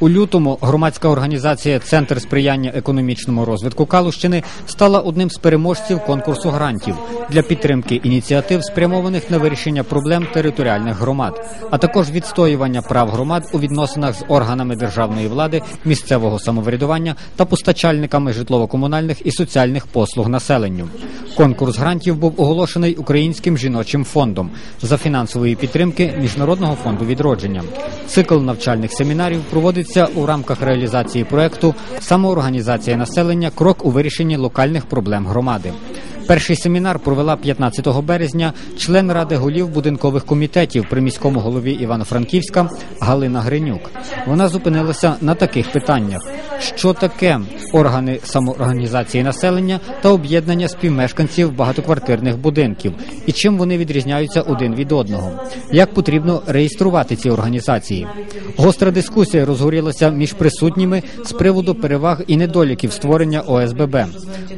У лютому громадська організація Центр сприяння економічному розвитку Калущини стала одним з переможців конкурсу грантів для підтримки ініціатив, спрямованих на вирішення проблем територіальних громад, а також відстоювання прав громад у відносинах з органами державної влади, місцевого самоврядування та постачальниками житлово-комунальних і соціальних послуг населенню. Конкурс грантів був оголошений Українським жіночим фондом за фінансової підтримки Міжнародного фонду відродження. Цикл навчальних семінарів проводиться у рамках реалізації проекту Самоорганізація населення крок у вирішенні локальних проблем громади. Перший семінар провела 15 березня член ради голів будинкових комітетів при міському голові Івано-Франківська Галина Гринюк. Вона зупинилася на таких питаннях: що таке органи самоорганізації населення та об'єднання співмешканців багатоквартирних будинків, і чим вони відрізняються один від одного, як потрібно реєструвати ці організації. Гостра дискусія розгорілася між присутніми з приводу переваг і недоліків створення ОСББ.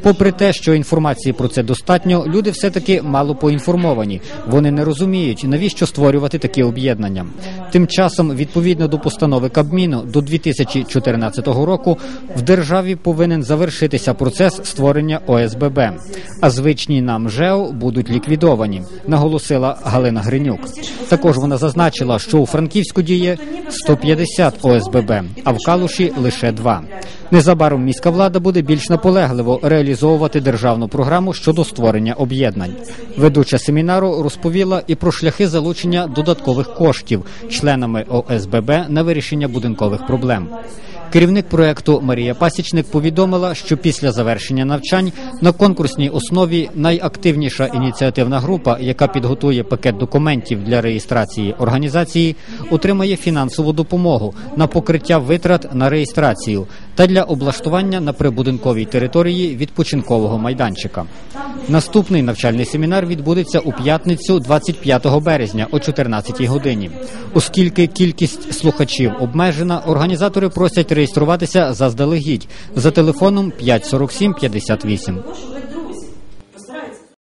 Попри те, що інформації про це достатньо, люди все таки мало поінформовані. Вони не розуміють, навіщо створювати такі об'єднання. Тим часом, відповідно до постанови Кабміну, до 2014 року в державі повинен завершитися процес створення ОСББ, а звичні нам ЖЕО будуть ліквідовані, наголосила Галина Гринюк. Також вона зазначила, що у Франківську діє 150 ОСББ, а в Калуші лише два. Незабаром міська влада буде більш наполегливо реалізовувати державну програму щодо створення об'єднань. Ведуча семінару розповіла і про шляхи залучення додаткових коштів членами ОСББ на вирішення будинкових проблем. Керівник проекту Марія Пасічник повідомила, що після завершення навчань на конкурсній основі найактивніша ініціативна група, яка підготує пакет документів для реєстрації організації, отримає фінансову допомогу на покриття витрат на реєстрацію та для облаштування на прибудинковій території відпочинкового майданчика. Наступний навчальний семінар відбудеться у п'ятницю, 25 березня о 14 годині. Оскільки кількість слухачів обмежена, організатори просять реєструватися заздалегідь за телефоном 547 58.